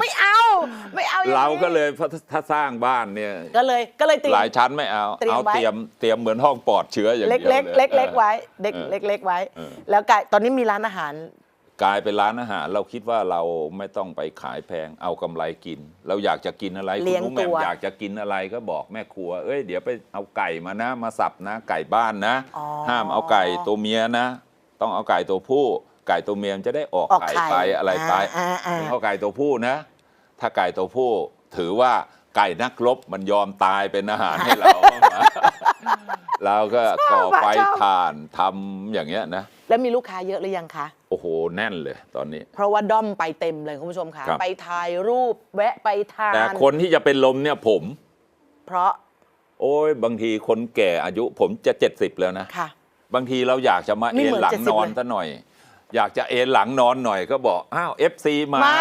ไม่เอา ไม่เอาอย่งนี้เราก็เลยเพราะถ้าสร้างบ้านเนี่ย ก็เลยก็เลยเตรียมหลายชั้นไม่เอา เตรียมเอาไว้ เตรียมเตรียมเหมือนห้องปลอดเชื้ออย่างเล็เดียวกเล็กเลยเล็กเล็กๆไว้เด็กออเล็กเล็ก ๆ ไว้ เออ แล้วกลายตอนนี้มีร้านอาหาร กลายเป็นร้านอาหาร เราคิดว่าเราไม่ต้องไปขายแพงเอากำไรกิน เราอยากจะกินอะไรเลี้คุณยงนุ้งแหม่ตัมวอยากจะกินอะไรก็บอกแม่ครัว เอ้ยเดี๋ยวไปเอาไก่มานะ มาสับนะ ไก่บ้านนะ อ๋อ ห้ามเอาไก่ตัวเมียนะ ต้องเอาไก่ตัวผู้ ไก่ตัวเมียมันจะได้ออกออกไข่ไข่ไปอะไรไปอ่าอ่าไม่เอาไก่ตัวผู้นะ ถ้าไก่ตัวผู้ถือว่าไก่นักรบมันยอมตายเป็นอาหารให้เรา เราก็ก่อไฟชอบถ่านทำอย่างเงี้ยนะ แล้วมีลูกค้าเยอะหรือยังคะ โอ้โห แน่นเลยตอนนี้ เพราะว่าด้อมไปเต็มเลยคุณผู้ชมค่ะ ครับ ไปถ่ายรูปแวะไปทาน แต่คนที่จะเป็นลมเนี่ยผม เพราะโอ้ยบางทีคนแก่อายุผมจะ 70 แล้วนะ ค่ะ บางทีเราอยากจะมานี่เอนเหมือนหลัง70นอนเลย ซะหน่อย อยากจะเอนหลังนอนหน่อยก็บอกอ้าว FC มา มา